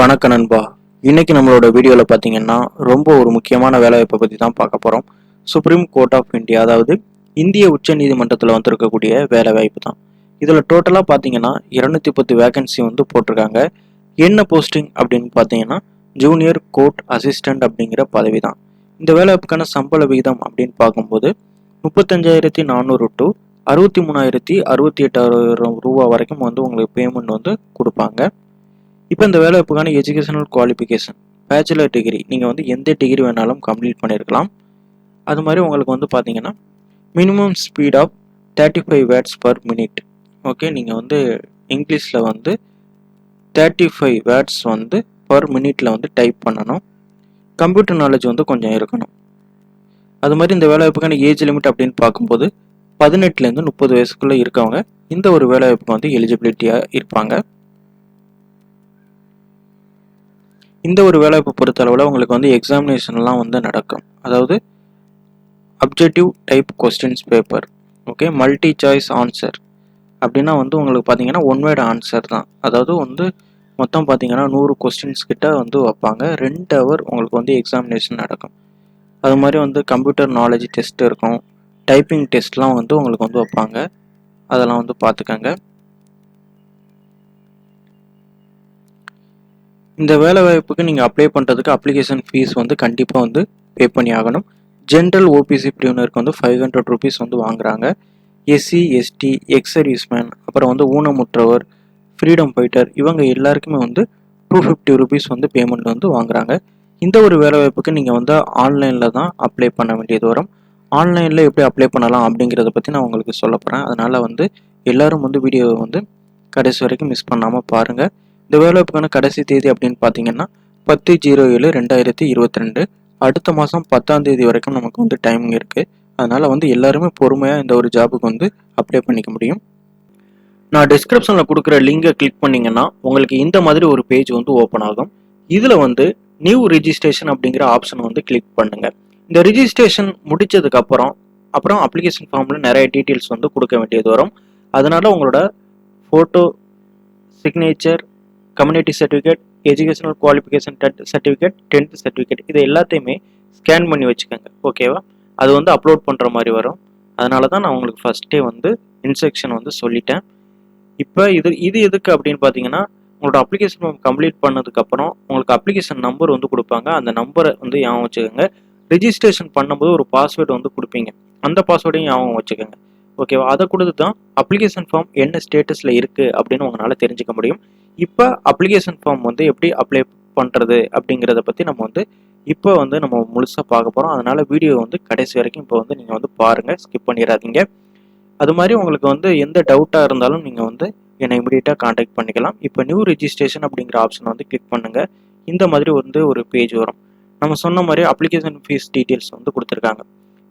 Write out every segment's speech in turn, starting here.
வணக்க நண்பா. இன்னைக்கு நம்மளோட வீடியோவில் பார்த்தீங்கன்னா ரொம்ப ஒரு முக்கியமான வேலைவாய்ப்பை பற்றி தான் பார்க்க போகிறோம் சுப்ரீம் கோர்ட் ஆஃப் இந்தியா அதாவது இந்திய உச்ச நீதிமன்றத்தில் வந்திருக்கக்கூடிய வேலைவாய்ப்பு தான். இதில் டோட்டலாக பார்த்தீங்கன்னா இரநூத்தி பத்து வேகன்சி வந்து போட்டிருக்காங்க. என்ன போஸ்டிங் அப்படின்னு பார்த்தீங்கன்னா ஜூனியர் கோர்ட் அசிஸ்டன்ட் அப்படிங்கிற பதவி தான். இந்த வேலைவாய்ப்புக்கான சம்பள விகிதம் அப்படின்னு பார்க்கும்போது முப்பத்தஞ்சாயிரத்தி நானூறு டு அறுபத்தி மூணாயிரத்தி அறுபத்தி எட்டாயிரம் ரூபா வரைக்கும் வந்து உங்களுக்கு பேமெண்ட் வந்து கொடுப்பாங்க. இப்போ இந்த வேலைவாய்ப்புக்கான எஜுகேஷனல் குவாலிஃபிகேஷன் பேச்சுலர் டிகிரி நீங்கள் வந்து எந்த டிகிரி வேணாலும் கம்ப்ளீட் பண்ணியிருக்கலாம். அது மாதிரி உங்களுக்கு வந்து பார்த்தீங்கன்னா minimum speed of thirty five words per minute okay நீங்கள் வந்து இங்கிலீஷில் வந்து தேர்ட்டி ஃபைவ் வேர்ட்ஸ் வந்து பர் மினிட்ல வந்து டைப் பண்ணணும். கம்ப்யூட்டர் நாலேஜ் வந்து கொஞ்சம் இருக்கணும். அது மாதிரி இந்த வேலைவாய்ப்புக்கான ஏஜ் லிமிட் அப்படின்னு பார்க்கும்போது பதினெட்டுலேருந்து முப்பது வயசுக்குள்ளே இருக்கவங்க இந்த ஒரு வேலைவாய்ப்புக்கு வந்து எலிஜிபிலிட்டியாக இருப்பாங்க. இந்த ஒரு வேலைவாய்ப்பு பொறுத்தளவில் உங்களுக்கு வந்து எக்ஸாமினேஷன்லாம் வந்து நடக்கும். அதாவது objective type questions paper okay multi choice answer அப்படின்னா வந்து உங்களுக்கு பார்த்தீங்கன்னா ஒன் வேர்டு ஆன்சர் தான். அதாவது வந்து மொத்தம் பார்த்தீங்கன்னா நூறு கொஸ்டின்ஸ் கிட்ட வந்து வைப்பாங்க. ரெண்டு ஹவர் உங்களுக்கு வந்து எக்ஸாமினேஷன் நடக்கும். அது மாதிரி வந்து கம்ப்யூட்டர் நாலேஜ் டெஸ்ட் இருக்கும். டைப்பிங் டெஸ்ட்லாம் வந்து உங்களுக்கு வந்து வைப்பாங்க. அதெல்லாம் வந்து பார்த்துக்கங்க இந்த வேலை வாய்ப்புக்கு நீங்கள் அப்ளை பண்ணுறதுக்கு அப்ளிகேஷன் ஃபீஸ் வந்து கண்டிப்பாக வந்து பே பண்ணி ஆகணும். ஜென்ரல் ஓபிசி பிரிவினருக்கு வந்து ஃபைவ் ஹண்ட்ரட் ருபீஸ் வந்து வாங்குறாங்க. எஸ்சி எஸ்டி எக்ஸ் சர்வீஸ்மேன் அப்புறம் வந்து ஊனமுற்றவர் ஃப்ரீடம் ஃபைட்டர் இவங்க எல்லாருக்குமே வந்து டூ ஃபிஃப்டி ருபீஸ் வந்து பேமெண்ட் வந்து வாங்குறாங்க. இந்த ஒரு வேலை வாய்ப்புக்கு நீங்கள் வந்து ஆன்லைனில் தான் அப்ளை பண்ண வேண்டியது வரும். ஆன்லைனில் எப்படி அப்ளை பண்ணலாம் அப்படிங்கிறத பற்றி நான் உங்களுக்கு சொல்ல போகிறேன் அதனால் வந்து எல்லாரும் வந்து வீடியோவை வந்து கடைசி வரைக்கும் மிஸ் பண்ணாமல் பாருங்கள் இந்த வேலைவாய்ப்புக்கான கடைசி தேதி அப்படின்னு பார்த்தீங்கன்னா பத்து ஜீரோ ஏழு ரெண்டாயிரத்தி இருபத்தி ரெண்டு அடுத்த மாதம் பத்தாம் தேதி வரைக்கும் நமக்கு வந்து டைமிங் இருக்குது அதனால் வந்து எல்லாருமே பொறுமையாக இந்த ஒரு ஜாபுக்கு வந்து அப்ளை பண்ணிக்க முடியும். நான் டிஸ்கிரிப்ஷனில் கொடுக்குற லிங்கை கிளிக் பண்ணிங்கன்னா உங்களுக்கு இந்த மாதிரி ஒரு பேஜ் வந்து ஓப்பன் ஆகும். இதில் வந்து நியூ ரிஜிஸ்ட்ரேஷன் அப்படிங்கிற ஆப்ஷன் வந்து கிளிக் பண்ணுங்கள் இந்த ரிஜிஸ்ட்ரேஷன் முடித்ததுக்கப்புறம் அப்புறம் அப்ளிகேஷன் ஃபார்மில் நிறைய டீட்டெயில்ஸ் வந்து கொடுக்க வேண்டியது வரும். அதனால் உங்களோட photo signature community certificate educational qualification certificate tenth certificate இது எல்லாத்தையுமே ஸ்கேன் பண்ணி வச்சுக்கோங்க. ஓகேவா அது வந்து அப்லோட் பண்ணுற மாதிரி வரும். அதனால தான் நான் உங்களுக்கு ஃபஸ்ட்டே வந்து இன்ஸ்ட்ரக்ஷன் வந்து சொல்லிட்டேன். இப்போ இது இது எதுக்கு அப்படின்னு பார்த்தீங்கன்னா உங்களோட அப்ளிகேஷன் ஃபார்ம் கம்ப்ளீட் பண்ணதுக்கப்புறம் உங்களுக்கு அப்ளிகேஷன் நம்பர் வந்து கொடுப்பாங்க. அந்த நம்பரை வந்து ஞாபகம் வச்சுக்கோங்க. ரிஜிஸ்ட்ரேஷன் பண்ணும்போது ஒரு பாஸ்வேர்டு வந்து கொடுப்பீங்க. அந்த பாஸ்வேர்டையும் ஞாபகம் வச்சுக்கோங்க. ஓகேவா அதை கொடுத்து தான் அப்ளிகேஷன் ஃபார்ம் என்ன ஸ்டேட்டஸில் இருக்குது அப்படின்னு உங்களால் தெரிஞ்சுக்க முடியும். இப்போ அப்ளிகேஷன் ஃபார்ம் வந்து எப்படி அப்ளை பண்ணுறது அப்படிங்கிறத பற்றி நம்ம வந்து இப்போ வந்து நம்ம முழுசாக பார்க்க போகிறோம் அதனால் வீடியோ வந்து கடைசி வரைக்கும் இப்போ வந்து நீங்கள் வந்து பாருங்கள் ஸ்கிப் பண்ணிடாதீங்க. அது மாதிரி உங்களுக்கு வந்து எந்த டவுட்டாக இருந்தாலும் நீங்கள் வந்து என்னை இமீடியட்டாக காண்டாக்ட் பண்ணிக்கலாம். இப்போ நியூ ரிஜிஸ்ட்ரேஷன் அப்படிங்கிற ஆப்ஷன் வந்து கிளிக் பண்ணுங்கள் இந்த மாதிரி வந்து ஒரு பேஜ் வரும். நம்ம சொன்ன மாதிரி அப்ளிகேஷன் ஃபீஸ் டீட்டெயில்ஸ் வந்து கொடுத்துருக்காங்க.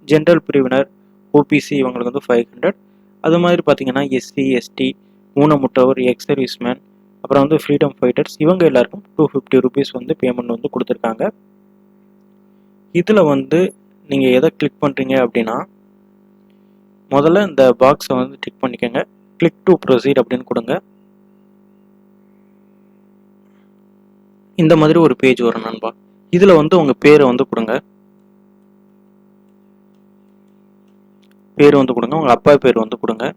ஜென்ரல் பிரிவினர் ஓபிசி இவங்களுக்கு வந்து ஃபைவ் ஹண்ட்ரட் அது மாதிரி பார்த்தீங்கன்னா எஸ்சி எஸ்டி ஊனமுட்டவர் எக்ஸ் சர்வீஸ்மேன் அப்புறம் வந்து ஃப்ரீடம் ஃபைட்டர்ஸ் இவங்க எல்லாருக்கும் டூ ஃபிஃப்டி ருபீஸ் வந்து பேமெண்ட் வந்து கொடுத்துருக்காங்க. இதில் வந்து நீங்கள் எதை கிளிக் பண்ணுறீங்க அப்படின்னா முதல்ல இந்த பாக்ஸை வந்து டிக் பண்ணிக்கோங்க. கிளிக் டு ப்ரொசீட் அப்படின்னு கொடுங்க. இந்த மாதிரி ஒரு பேஜ் வரும் நண்பா. இதில் வந்து உங்கள் பேரை வந்து கொடுங்க. பேர் வந்து கொடுங்க. உங்கள் அப்பா பேர் வந்து கொடுங்க.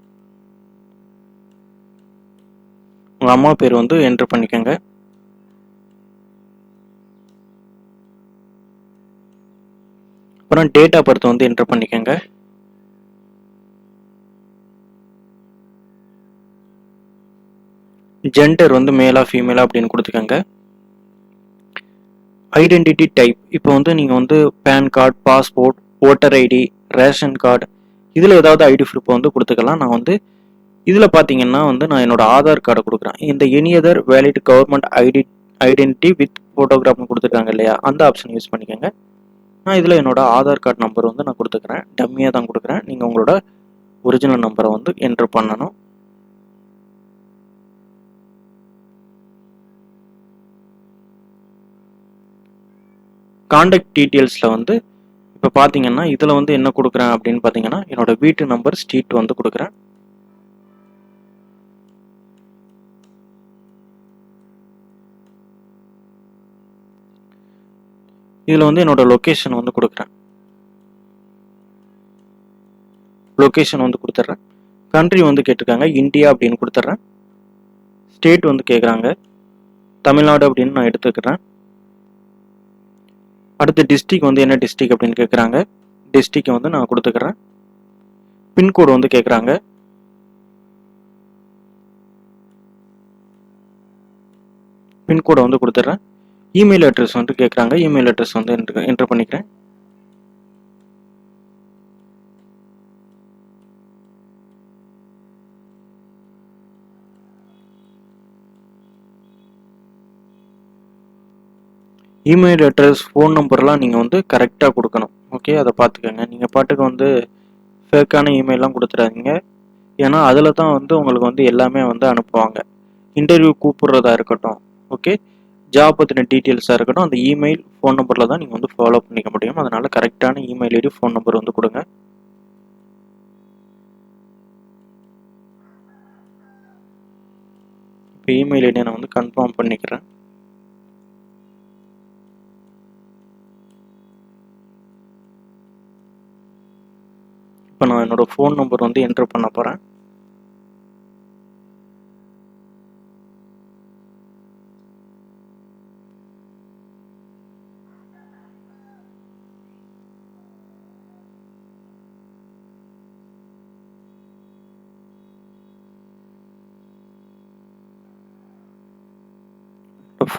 உங்கள் அம்மா பேர் வந்து என்ட்ரு பண்ணிக்கோங்க. அப்புறம் டேட் ஆஃப் பர்த் வந்து என்ட்ரு பண்ணிக்கோங்க. ஜெண்டர் வந்து மேலா ஃபீமேலா அப்படின்னு கொடுத்துக்கோங்க. ஐடென்டிட்டி டைப் இப்போ வந்து நீங்கள் வந்து PAN card passport voter ID ration card இதில் ஏதாவது ஐடி ப்ரூஃப் வந்து கொடுத்துக்கலாம். நான் வந்து இதில் பார்த்தீங்கன்னா வந்து நான் என்னோட ஆதார் கார்டை கொடுக்குறேன். இந்த any other valid government ID identity with ஃபோட்டோகிராஃப்னு கொடுத்துருக்காங்க இல்லையா? அந்த ஆப்ஷன் யூஸ் பண்ணிக்கோங்க. நான் இதில் என்னோட ஆதார் கார்டு நம்பர் வந்து நான் கொடுத்துக்கிறேன். டம்மியாக தான் கொடுக்குறேன். நீங்கள் உங்களோட ஒரிஜினல் நம்பரை வந்து என்ட்ரு பண்ணணும். காண்டாக்ட் டீட்டெயில்ஸில் வந்து இப்போ பார்த்தீங்கன்னா இதில் வந்து என்ன கொடுக்குறேன் அப்படின்னு பார்த்தீங்கன்னா என்னோட வீட்டு நம்பர் ஸ்ட்ரீட் வந்து கொடுக்குறேன். இதில் வந்து என்னோடய லொக்கேஷன் வந்து கொடுக்குறேன். லொக்கேஷன் வந்து கொடுத்துட்றேன். கண்ட்ரி வந்து கேட்டிருக்காங்க இந்தியா அப்படின்னு கொடுத்துட்றேன். ஸ்டேட் வந்து கேட்குறாங்க தமிழ்நாடு அப்படின்னு நான் எடுத்துக்கிறேன். அடுத்து டிஸ்ட்ரிக் வந்து என்ன டிஸ்ட்ரிக் அப்படின்னு கேட்குறாங்க டிஸ்ட்ரிக்கை வந்து நான் கொடுத்துக்கிறேன். பின்கோடு வந்து கேட்குறாங்க. பின்கோடை வந்து கொடுத்துட்றேன். இமெயில் அட்ரஸ் வந்து கேட்குறாங்க இமெயில் அட்ரஸ் வந்து என்ட்ரு பண்ணிக்கிறேன். இமெயில் அட்ரஸ் ஃபோன் நம்பர்லாம் நீங்கள் வந்து கரெக்டாக கொடுக்கணும். ஓகே அதை பார்த்துக்கோங்க. நீங்கள் பாட்டுக்கு வந்து ஃபேக்கான இமெயிலாம் கொடுத்துடாதீங்க. ஏன்னா அதில் தான் வந்து உங்களுக்கு வந்து எல்லாமே வந்து அனுப்புவாங்க. இன்டர்வியூ கூப்பிட்றதா இருக்கட்டும். ஓகே ஜாப் பற்றின டீட்டெயில்ஸாக இருக்கட்டும் அந்த இமெயில் ஃபோன் நம்பரில் தான் நீங்கள் வந்து ஃபாலோ பண்ணிக்க முடியும். அதனால் கரெக்டான இமெயில் ஐடி ஃபோன் நம்பர் வந்து கொடுங்க. இப்போ இமெயில் ஐடியை நான் வந்து கன்ஃபார்ம் பண்ணிக்கிறேன். இப்போ நான் என்னோட ஃபோன் நம்பர் வந்து என்ட்ரு பண்ண போகிறேன்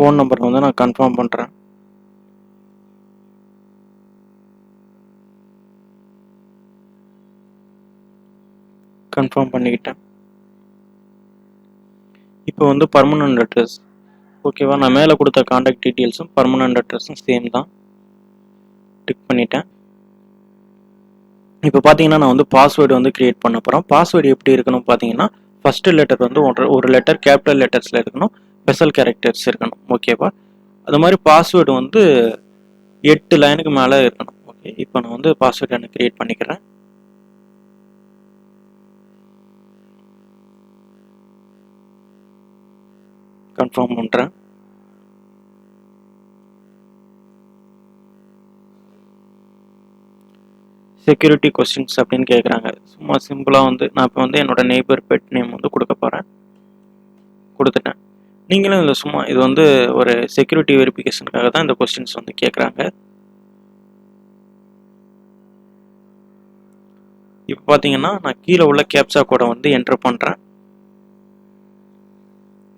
ஃபோன் நம்பர் வந்து நான் கன்ஃபார்ம் பண்ணுறேன் கன்ஃபார்ம் பண்ணிக்கிட்டேன். இப்போ வந்து பர்மனண்ட் அட்ரஸ் ஓகேவா நான் மேலே கொடுத்த காண்டாக்ட் டீட்டெயில்ஸும் பர்மனண்ட் அட்ரஸும் சேம் தான். டிக் பண்ணிட்டேன். இப்போ பார்த்தீங்கன்னா நான் வந்து பாஸ்வேர்டு வந்து க்ரியேட் பண்ண போகிறோம் பாஸ்வேர்டு எப்படி இருக்கணும் பார்த்தீங்கன்னா ஃபஸ்ட்டு லெட்டர் வந்து ஒரு ஒரு லெட்டர் கேபிட்டல் லெட்டர்ஸில் இருக்கணும். ஸ்பெஷல் கேரக்டர்ஸ் இருக்கணும் ஓகேவா அது மாதிரி பாஸ்வேர்டு வந்து எட்டு லைனுக்கு மேலே இருக்கணும் ஓகே இப்போ நான் வந்து பாஸ்வேர்டு எனக்கு க்ரியேட் பண்ணிக்கிறேன். கன்ஃபார்ம் பண்ணுறேன் செக்யூரிட்டி கொஸ்டின்ஸ் அப்படின்னு கேட்குறாங்க சும்மா சிம்பிளாக வந்து நான் இப்போ வந்து என்னோட நெய்பர் பெட் நேம் வந்து கொடுக்க போகிறேன் கொடுத்துட்டேன். நீங்களும் இல்லை சும்மா இது வந்து ஒரு செக்யூரிட்டி வெரிஃபிகேஷனுக்காக தான் இந்த கொஸ்டின்ஸ் வந்து கேட்குறாங்க இப்போ பார்த்தீங்கன்னா நான் கீழே உள்ள கேப்சா கோடை வந்து என்ட்ரு பண்ணுறேன்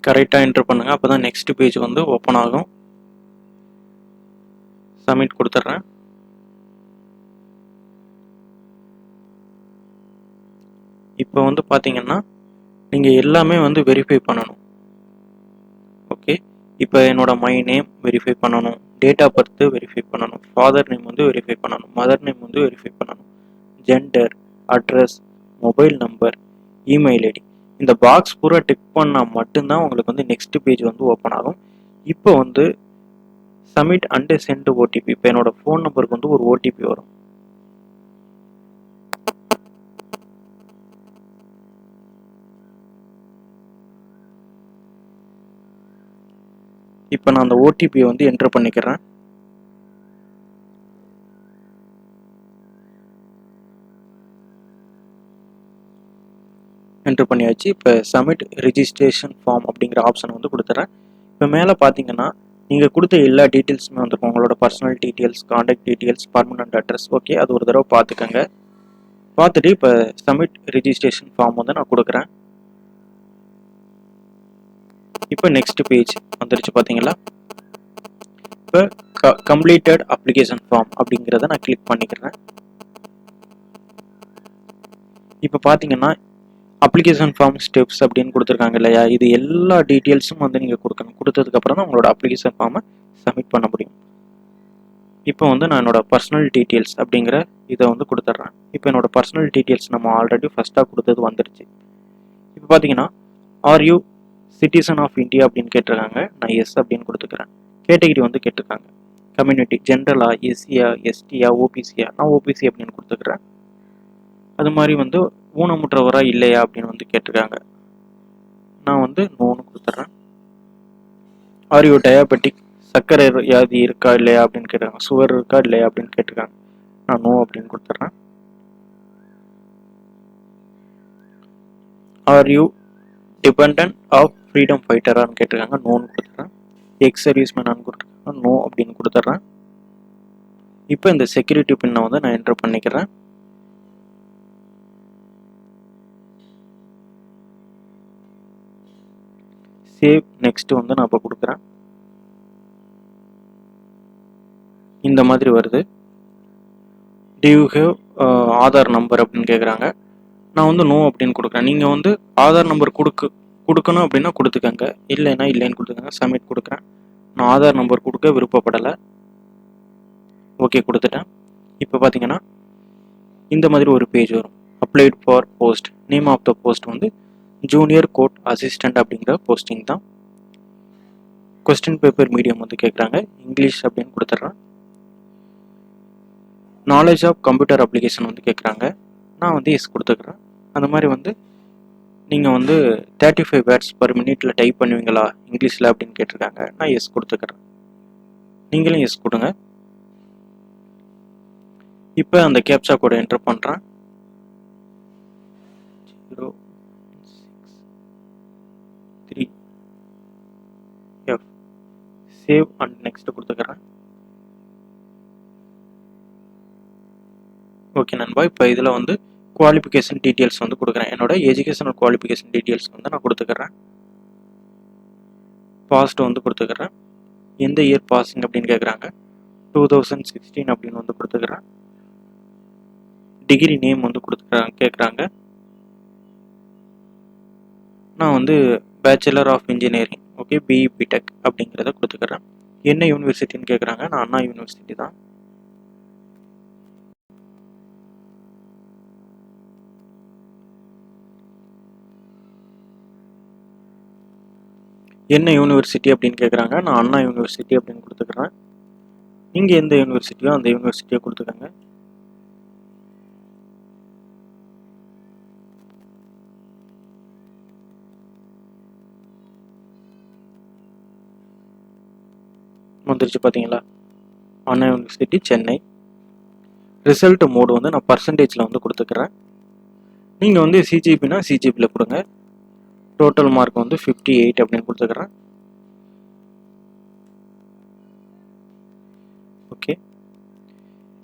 கரெக்டாக என்ட்ரு பண்ணுங்கள் அப்போ தான் நெக்ஸ்ட் பேஜ் வந்து ஓப்பன் ஆகும். சப்மிட் கொடுத்துட்றேன். இப்போ வந்து பார்த்தீங்கன்னா நீங்கள் எல்லாமே வந்து வெரிஃபை பண்ணணும். இப்போ என்னோட மை நேம் வெரிஃபை பண்ணணும். டேட் ஆஃப் பர்த் வெரிஃபை பண்ணணும். ஃபாதர் நேம் வந்து வெரிஃபை பண்ணணும். மதர் நேம் வந்து வெரிஃபை பண்ணணும். Gender address mobile number email ID இந்த பாக்ஸ் பூரா டிக் பண்ணால் மட்டும்தான் உங்களுக்கு வந்து நெக்ஸ்ட் பேஜ் வந்து ஓப்பன் ஆகும். இப்போ வந்து சப்மிட் அண்டு சென்ட் ஓடிபி இப்போ என்னோடய ஃபோன் நம்பருக்கு வந்து ஒரு ஓடிபி வரும். இப்போ நான் அந்த ஓடிபியை வந்து என்ட்ரு பண்ணிக்கிறேன். என்ட்ரு பண்ணியாச்சு. இப்போ சப்மிட் ரிஜிஸ்ட்ரேஷன் ஃபார்ம் அப்படிங்கிற ஆப்ஷன் வந்து கொடுத்துறேன். இப்போ மேலே பார்த்தீங்கன்னா நீங்கள் கொடுத்த எல்லா டீட்டெயில்ஸுமே வந்துருக்கும். உங்களோட personal details contact details permanent address okay அது ஒரு தடவை பார்த்துக்கோங்க பார்த்துட்டு இப்போ சப்மிட் ரிஜிஸ்ட்ரேஷன் ஃபார்ம் வந்து நான் கொடுக்குறேன். இப்போ நெக்ஸ்ட் பேஜ் வந்துருச்சு பார்த்தீங்களா? இப்போ கம்ப்ளீட்டட் அப்ளிகேஷன் ஃபார்ம் அப்படிங்கிறத நான் கிளிக் பண்ணிக்கிறேன். இப்போ பார்த்தீங்கன்னா அப்ளிகேஷன் ஃபார்ம் ஸ்டெப்ஸ் அப்படின்னு கொடுத்துருக்காங்க இல்லையா? இது எல்லா டீட்டெயில்ஸும் வந்து நீங்கள் கொடுக்கணும். கொடுத்ததுக்கப்புறம் தான் உங்களோட அப்ளிகேஷன் ஃபார்மை சப்மிட் பண்ண முடியும். இப்போ வந்து நான் என்னோட பர்சனல் டீட்டெயில்ஸ் அப்படிங்கிற இதை வந்து கொடுத்துட்றேன். இப்போ என்னோட பர்சனல் டீட்டெயில்ஸ் நம்ம ஆல்ரெடி ஃபஸ்ட்டாக கொடுத்தது வந்துருச்சு. இப்போ பார்த்தீங்கன்னா are you citizen of India அப்படின்னு கேட்டிருக்காங்க. நான் எஸ் அப்படின்னு கொடுத்துக்கிறேன். கேட்டகிரி வந்து கேட்டிருக்காங்க. கம்யூனிட்டி ஜென்ரலா எஸ்சியா எஸ்டியா ஓபிசியா நான் ஓபிசி அப்படின்னு கொடுத்துக்கிறேன். அது மாதிரி வந்து ஊனமுற்றவரா இல்லையா அப்படின்னு வந்து கேட்டிருக்காங்க. நான் வந்து நோன்னு கொடுத்துட்றேன் ஆர் யூ டயாபெட்டிக் சர்க்கரை வியாதி இருக்கா இல்லையா அப்படின்னு கேட்டிருக்காங்க. சுவர் இருக்கா இல்லையா அப்படின்னு கேட்டிருக்காங்க. நான் நோ அப்படின்னு கொடுத்துட்றேன் are you depend of freedom ஃபைட்டரான்னு கேட்டிருக்காங்க. நோன்னு கொடுத்துட்றேன். எக்ஸ் சர்வீஸ் மேனான்னு கொடுத்துருக்காங்க நோ அப்படின்னு கொடுத்துட்றேன். இப்போ இந்த செக்யூரிட்டி பின்னை வந்து நான் என்டர் பண்ணிக்கிறேன். சேவ் நெக்ஸ்ட் வந்து நான் இப்போ கொடுக்குறேன். இந்த மாதிரி வருது. Do you have uh, Aadhaar number அப்படின்னு கேட்குறாங்க நான் வந்து நோ அப்படின்னு கொடுக்குறேன். நீங்கள் வந்து ஆதார் நம்பர் கொடுக்கு கொடுக்கணும் அப்படின்னா கொடுத்துக்கங்க. இல்லைன்னா இல்லைன்னு கொடுத்துக்கங்க. சப்மிட் கொடுக்குறேன். நான் ஆதார் நம்பர் கொடுக்க விருப்பப்படலை. ஓகே கொடுத்துட்டேன். இப்போ பார்த்தீங்கன்னா இந்த மாதிரி ஒரு பேஜ் வரும். Applied for post name of the post வந்து ஜூனியர் கோர்ட் அசிஸ்டண்ட் அப்படிங்கிற போஸ்டிங் தான். கொஸ்டின் பேப்பர் மீடியம் வந்து கேட்குறாங்க. இங்கிலீஷ் அப்படின்னு கொடுத்துட்றேன். நாலேஜ் ஆஃப் கம்ப்யூட்டர் அப்ளிகேஷன் வந்து கேட்குறாங்க. நான் வந்து எஸ் கொடுத்துக்கிறேன். அந்த மாதிரி வந்து நீங்கள் வந்து தேர்ட்டி ஃபைவ் வேர்ட்ஸ் பர் மினிட்ல டைப் பண்ணுவீங்களா? இங்கிலீஷில் அப்படின்னு கேட்டிருக்காங்க. நான் எஸ் கொடுத்துக்கிறேன். நீங்களும் எஸ் கொடுங்க. இப்போ அந்த கேப்சா கோடை என்டர் பண்ணுறேன் zero three F save and next கொடுத்துக்கிறேன். ஓகே நண்பா இப்போ இதில் வந்து குவாலிஃபிகேஷன் டீட்டெயில்ஸ் வந்து கொடுக்குறேன். என்னோட எஜுகேஷனல் குவாலிஃபிகேஷன் டீட்டெயில்ஸ் வந்து நான் கொடுத்துக்கிறேன். பாஸ்ட் வந்து கொடுத்துக்கிறேன். எந்த இயர் பாசிங் அப்படின்னு கேட்குறாங்க டூ தௌசண்ட் சிக்ஸ்டீன் அப்படின்னு வந்து கொடுத்துக்கிறேன். டிகிரி நேம் வந்து கொடுத்துக்கிறாங்க கேட்குறாங்க நான் வந்து bachelor of engineering okay BE BTech அப்படிங்கிறத கொடுத்துக்கிறேன். என்ன யூனிவர்சிட்டின்னு கேட்குறாங்க நான் அண்ணா யூனிவர்சிட்டி தான். என்ன யூனிவர்சிட்டி அப்படின்னு கேட்குறாங்க நான் அண்ணா யூனிவர்சிட்டி அப்படின்னு கொடுத்துக்கிறேன். நீங்கள் எந்த யூனிவர்சிட்டியோ அந்த யூனிவர்சிட்டியை கொடுத்துக்கோங்க. வந்துருச்சு பார்த்தீங்களா Anna university Chennai. Result mode வந்து நான் பர்சன்டேஜில் வந்து கொடுத்துக்கிறேன். நீங்கள் வந்து சிஜிபினா சிஜிபியில் கொடுங்க. டோட்டல் மார்க் வந்து ஃபிஃப்டி எயிட் அப்படின்னு கொடுத்துக்கிறேன் ஓகே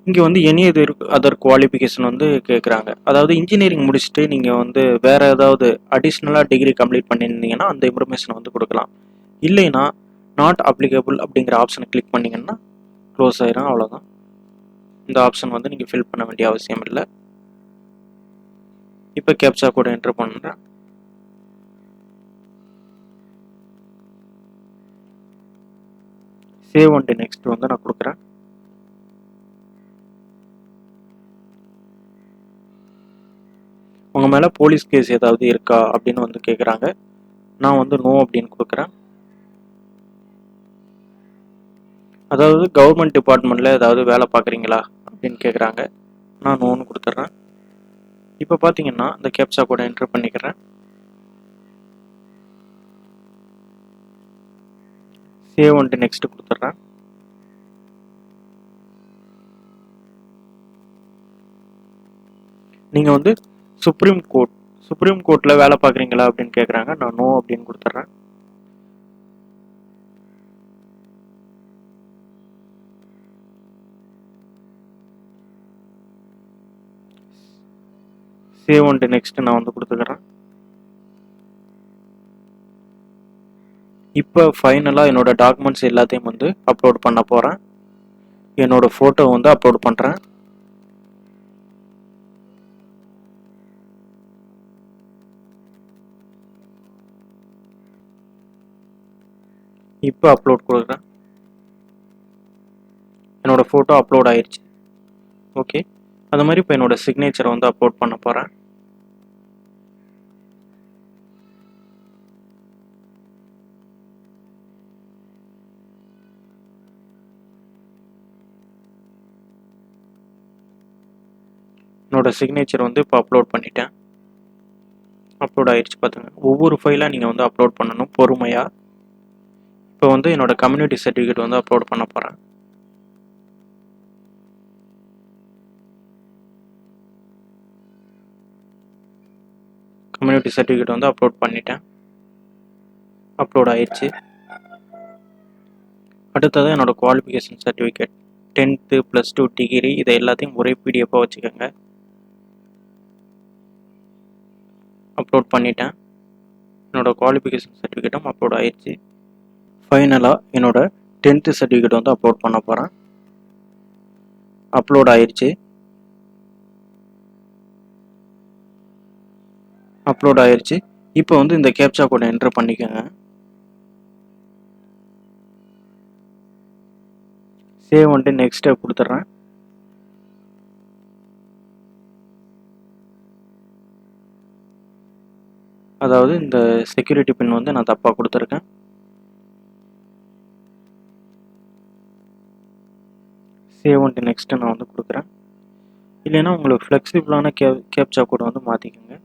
இங்கே வந்து எனி அதர் அதர் குவாலிஃபிகேஷன் வந்து கேட்குறாங்க அதாவது இன்ஜினியரிங் முடிச்சுட்டு நீங்கள் வந்து வேறு ஏதாவது அடிஷ்னலாக டிகிரி கம்ப்ளீட் பண்ணியிருந்தீங்கன்னா அந்த இன்ஃபர்மேஷனை வந்து கொடுக்கலாம். இல்லைன்னா நாட் அப்ளிகபிள் அப்படிங்கிற ஆப்ஷனை கிளிக் பண்ணிங்கன்னா க்ளோஸ் ஆயிரும் அவ்வளோதான் இந்த ஆப்ஷன் வந்து நீங்கள் ஃபில் பண்ண வேண்டிய அவசியம் இல்லை. இப்போ கேப்சா கூட என்ட்ரு பண்ணுறேன் சேவ் அண்ட் நெக்ஸ்ட் வந்து நான் கொடுக்குறேன். உங்கள் மேலே போலீஸ் கேஸ் ஏதாவது இருக்கா அப்படின்னு வந்து கேட்குறாங்க நான் வந்து நோ அப்படின்னு கொடுக்குறேன். அதாவது கவர்மெண்ட் டிபார்ட்மெண்ட்டில் ஏதாவது வேலை பார்க்குறீங்களா அப்படின்னு கேட்குறாங்க நான் நோன்னு கொடுத்துட்றேன். இப்போ பார்த்தீங்கன்னா இந்த கேப்சா கூட என்ட்ரு பண்ணிக்கிறேன். சேவ் வந்துட்டு நெக்ஸ்ட் கொடுத்துட்றேன். நீங்கள் வந்து சுப்ரீம் கோர்ட் சுப்ரீம் கோர்ட்டில் வேலை பார்க்குறீங்களா அப்படின்னு கேட்குறாங்க. நான் நோ அப்படின்னு கொடுத்துட்றேன். சேவ் ஒன்ட்டு நெக்ஸ்ட் நான் வந்து கொடுத்துக்கிறேன். இப்போ ஃபைனலாக என்னோடய டாக்குமெண்ட்ஸ் எல்லாத்தையும் வந்து அப்லோட் பண்ண போகிறேன் என்னோட ஃபோட்டோ வந்து அப்லோட் பண்ணுறேன் இப்போ அப்லோட் கொடுக்குறேன். என்னோடய ஃபோட்டோ அப்லோட் ஆயிடுச்சு ஓகே அது மாதிரி இப்போ என்னோடய சிக்னேச்சரை வந்து அப்லோட் பண்ண போகிறேன் என்னோட சிக்னேச்சர் வந்து இப்போ அப்லோட் பண்ணிட்டேன். அப்லோட் ஆயிடுச்சு பார்த்துங்க ஒவ்வொரு ஃபைலாக நீங்கள் வந்து அப்லோட் பண்ணணும் பொறுமையாக இப்போ வந்து என்னோட கம்யூனிட்டி சர்டிஃபிகேட் வந்து அப்லோட் பண்ண போகிறேன் கம்யூனிட்டி சர்டிஃபிகேட் வந்து அப்லோட் பண்ணிட்டேன். அப்லோட் ஆயிடுச்சு அடுத்தது என்னோட qualification certificate tenth plus two degree இதை எல்லாத்தையும் ஒரே பிடிஎஃபாக வச்சுக்கோங்க. அப்லோட் பண்ணிட்டேன். என்னோட குவாலிஃபிகேஷன் சர்டிஃபிகேட்டும் அப்லோட் ஆயிடுச்சு ஃபைனலாக என்னோடய டென்த்து சர்டிஃபிகேட் வந்து அப்லோட் பண்ண போகிறேன் அப்லோட் ஆயிடுச்சு அப்லோட் ஆயிடுச்சு இப்போ வந்து இந்த கேப்சா கோடை என்ட்ரு பண்ணிக்கோங்க. சேவ் வந்துட்டு நெக்ஸ்ட் ஸ்டெப் கொடுத்துட்றேன். அதாவது இந்த செக்யூரிட்டி பின் வந்து நான் தப்பாக கொடுத்துருக்கேன். சேவ் ஒன்ட்டு நெக்ஸ்ட்டு நான் வந்து கொடுக்குறேன். இல்லைன்னா உங்களுக்கு ஃப்ளெக்சிபிளான கே கேப்சா கோட் வந்து மாற்றிக்கோங்க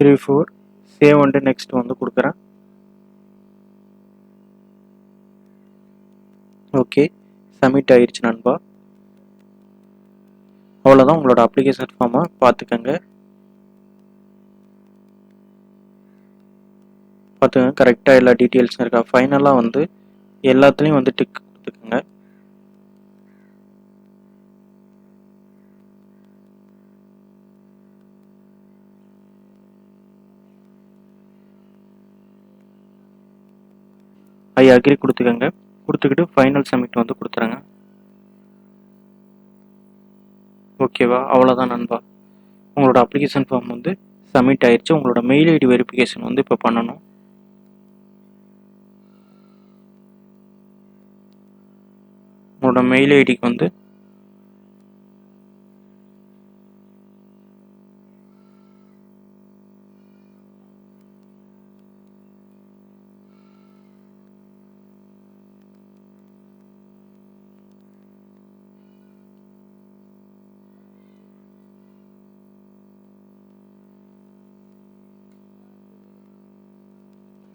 த்ரீ ஃபோர் சேவ் வந்துட்டு நெக்ஸ்ட் வந்து கொடுக்குறேன். ஓகே சப்மிட் ஆயிடுச்சு நண்பா. அவ்வளோதான் உங்களோட அப்ளிகேஷன் ஃபார்மை பார்த்துக்கங்க. பார்த்துக்கங்க கரெக்டாக எல்லா டீட்டெயில்ஸும் இருக்கா? ஃபைனலாக வந்து எல்லாத்துலேயும் வந்து டிக் கொடுத்துக்கோங்க. ஐ அக்ரி கொடுத்துக்கோங்க. கொடுத்துக்கிட்டு ஃபைனல் சப்மிட் வந்து கொடுத்துருங்க. ஓகேவா அவ்வளோதான் நண்பா. உங்களோட அப்ளிகேஷன் ஃபார்ம் வந்து சப்மிட் ஆயிடுச்சு உங்களோட மெயில் ஐடி வெரிஃபிகேஷன் வந்து இப்போ பண்ணணும். உங்களோட மெயில் ஐடிக்கு வந்து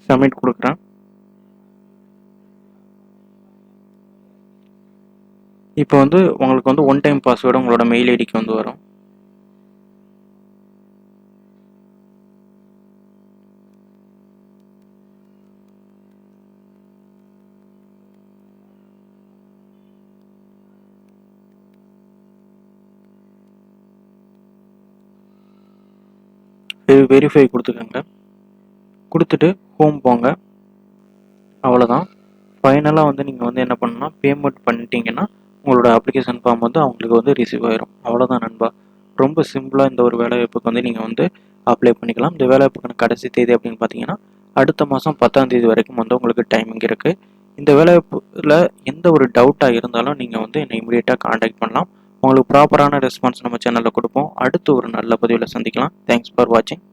சப்மிட் கொடுக்குறேன். இப்போ வந்து உங்களுக்கு வந்து ஒன் டைம் பாஸ்வேர்டு உங்களோட மெயில் ஐடிக்கு வந்து வரும். வெரிஃபை கொடுத்துக்கோங்க. கொடுத்துட்டு ஹோம் போங்க. அவ்வளோதான் ஃபைனலாக வந்து நீங்கள் வந்து என்ன பண்ணணும்னா பேமெண்ட் பண்ணிட்டீங்கன்னா உங்களோட அப்ளிகேஷன் ஃபார்ம் வந்து அவங்களுக்கு வந்து ரிசீவ் ஆயிரும். அவ்வளோதான் நண்பா. ரொம்ப சிம்பிளாக இந்த ஒரு வேலைவாய்ப்புக்கு வந்து நீங்கள் வந்து அப்ளை பண்ணிக்கலாம். இந்த வேலைவாய்ப்புக்கான கடைசி தேதி அப்படின்னு பார்த்தீங்கன்னா அடுத்த மாதம் பத்தாம் தேதி வரைக்கும் வந்து உங்களுக்கு டைமிங் இருக்குது இந்த வேலைவாய்ப்பில் எந்த ஒரு டவுட்டாக இருந்தாலும் நீங்கள் வந்து என்னை இமீடியட்டாக காண்டாக்ட் பண்ணலாம். உங்களுக்கு ப்ராப்பரான ரெஸ்பான்ஸ் நம்ம சேனலில் கொடுப்போம். அடுத்து ஒரு நல்ல பதிவில் சந்திக்கலாம். தேங்க்ஸ் ஃபார் வாட்சிங்